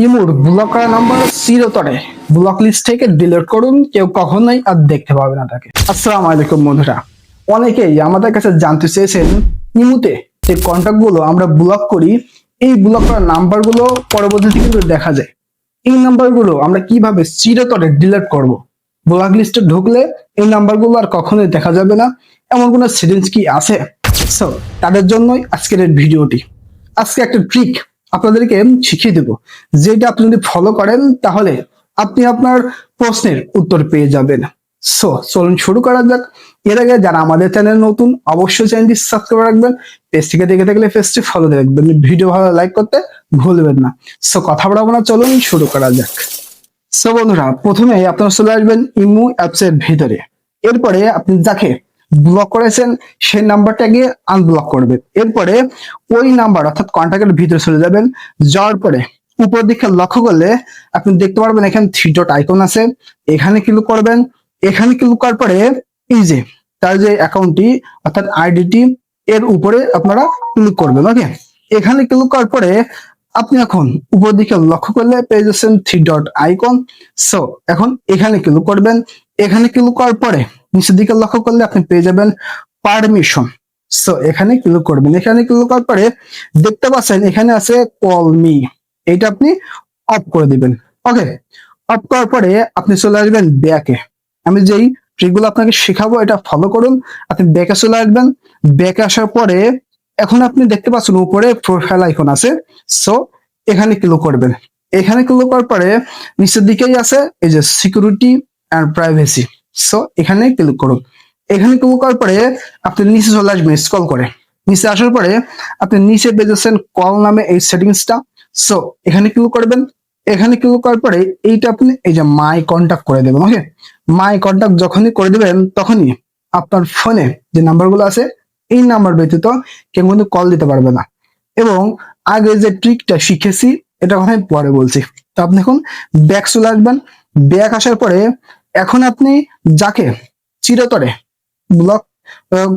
ইমুর block করা number চিরতরে block list থেকে ডিলিট করুন, কেউ কখনোই আর দেখতে পাবে না তাকে। আসসালামু আলাইকুম বন্ধুরা। অনেকেই আমাদের কাছে জানতে চেয়েছেন ইমুতে যে কন্ট্যাক্টগুলো আমরা ব্লক করি, এই ব্লক করা নাম্বারগুলো পরবর্তীতে কিন্তু দেখা যায়। এই নাম্বারগুলো আমরা কীভাবে চিরতরে ডিলিট করব? ব্লক লিস্টে ঢুকলে এই নাম্বারগুলো আর কখনোই দেখা যাবে না। এমন কোনো সেটিংস কি আছে? সো তাদের জন্যই আজকের ভিডিওটি। আজকে একটা ট্রিক আপনাদেরকে শিখিয়ে দেব। যেটা আপনি যদি ফলো করেন, তাহলে আপনি আপনার প্রশ্নের উত্তর পেয়ে যাবেন। সো চলুন শুরু করা যাক। এর আগে যারা আমাদের চ্যানেল নতুন, অবশ্যই চ্যানেলটি সাবস্ক্রাইব রাখবেন। পেজ থেকে দেখে থাকলে পেজটি ফলো দিয়ে রাখবেন। ভিডিও ভালো লাইক করতে ভুলবেন না। সো কথা বলব না, চলুন শুরু করা যাক। সো বন্ধুরা, প্রথমে আপনারা চলে আসবেন ইমু অ্যাপসের ভিতরে। এরপরে আপনি যাকে ব্লক করেছেন, সেই নাম্বারটাকে আনব্লক করবেন এরপরে ওই নাম্বার অর্থাৎ কন্ট্যাক্টের ভিতরে চলে যাবেন। যাওয়ার পরে উপর দিকে লক্ষ্য করলে আপনি দেখতে পারবেন এখানে থ্রি ডট আইকন আছে। এখানে ক্লিক করবেন। এখানে ক্লিক করার পরে এই যে, তার যে অ্যাকাউন্টটি অর্থাৎ আইডিটি এর উপরে আপনারা ক্লিক করবেন ওকে এখানে ক্লিক করার পরে আপনি এখন উপর দিকে লক্ষ্য করলে পেয়ে যাচ্ছেন থ্রি ডট আইকন সো এখন এখানে ক্লিক করবেন। এখানে ক্লিক করার পরে নিচের দিকে লক্ষ্য করলে আপনি পেয়ে যাবেন পারমিশন সো এখানে ক্লিক করবেন? এখানে ক্লিক করার পরে দেখতে পাচ্ছেন, এখানে আছে কল মি এটা আপনি অফ করে দিবেন। ওকে অফ করার পরে আপনি চলে আসবেন ব্যাকে আমি যেই ট্রিকগুলো আপনাকে শেখাবো, এটা ফলো করুন। আপনি ব্যাকে চলে আসবেন। ব্যাকে আসার পরে এখন আপনি দেখতে পাচ্ছেন উপরে প্রোফাইল আইকন আছে। সো এখানে ক্লিক করবেন? এখানে ক্লিক করার পরে নিচের দিকেই আছে, এই যে সিকিউরিটি অ্যান্ড প্রাইভেসি সো এখানে ক্লিক করুন। এখানে ক্লিক করার পরে আপনি নিচে চলে আসবেন স্ক্রল করে। নিচে আসার পরে আপনি নিচে পেয়ে যাচ্ছেন কল নামে এই সেটিংসটা। সো এখানে ক্লিক করবেন। এখানে ক্লিক করার পরে এইটা আপনি এই যে মাই কন্ট্যাক্ট করে দেবেন ওকে মাই কন্ট্যাক্ট যখনই করে দিবেন, তখনই আপনার ফোনে যে নাম্বারগুলো আছে, এই নাম্বার ব্যতীত কেউ কিন্তু কল দিতে পারবে না। এবং আগে যে ট্রিকটা শিখেছি, এটা কথা আমি পরে বলছি। তো আপনি এখন ব্যাক চলে আসবেন। ব্যাক আসার পরে এখন আপনি যাকে চিরতরে ব্লক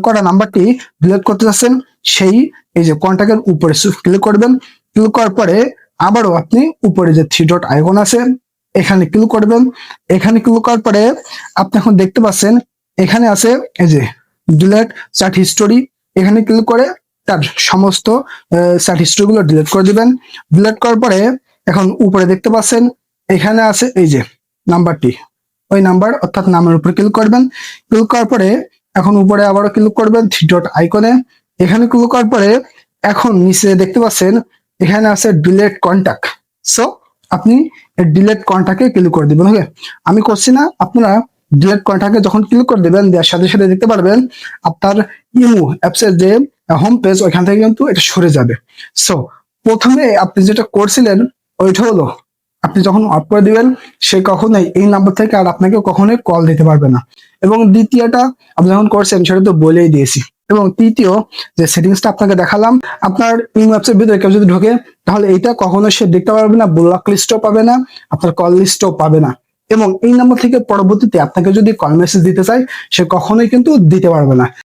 করা নাম্বারটি ডিলিট করতে চাচ্ছেন সেই এই যে কন্ট্যাক্টের উপরে ক্লিক করবেন। ক্লিক করার পরে আবারও আপনি উপরে যে থ্রি ডট আইকন আছে, এখানে ক্লিক করবেন। এখানে ক্লিক করার পরে আপনি এখন দেখতে পাচ্ছেন, এখানে আছে এই যে ডিলেট চ্যাট হিস্টোরি এখানে ক্লিক করে তার সমস্ত চ্যাট হিস্টোরি গুলো ডিলিট করে দিবেন। ডিলেট করার পরে এখন উপরে দেখতে পাচ্ছেন, এখানে আছে এই যে নাম্বারটি ওই নাম্বার অর্থাৎ নামের উপরে ক্লিক করবেন। ক্লিক করার পরে এখন উপরে আবারও ক্লিক করবেন থ্রি ডট আইকনে এখানে ক্লিক করার পরে এখন নিচে দেখতে পাচ্ছেন, এখানে আছে ডিলেট কন্ট্যাক্ট সো আপনি ডিলেট কন্ট্যাক্টে ক্লিক করে দিবেন ওকে আমি করছি না, আপনারা ডিলেট কন্ট্যাক্টে যখন ক্লিক করে দেবেন, দেওয়ার সাথে সাথে দেখতে পারবেন, আপনার ইমু অ্যাপসের যে হোম পেজ ওইখান থেকে কিন্তু এটা সরে যাবে। সো প্রথমে আপনি যেটা করছিলেন, ওইটা হলো আপনি যখন অফ করে দিবেন, সে কখনোই এই নাম্বার থেকে আর আপনাকে কখনোই কল দিতে পারবে না। এবং দ্বিতীয়টা, আপনি যখন করছেন, সেটা তো বলেই দিয়েছি। এবং তৃতীয়, যে সেটিংসটা আপনাকে দেখালাম, আপনার ইম অ্যাপসের ভিতরে কেউ যদি ঢোকে, তাহলে এইটা কখনো সে দেখতে পারবে না ব্লক লিস্টও পাবে না, আপনার কল লিস্টও পাবে না। এবং এই নাম্বার থেকে পরবর্তীতে আপনাকে যদি কল মেসেজ দিতে চায়, সে কখনোই কিন্তু দিতে পারবে না।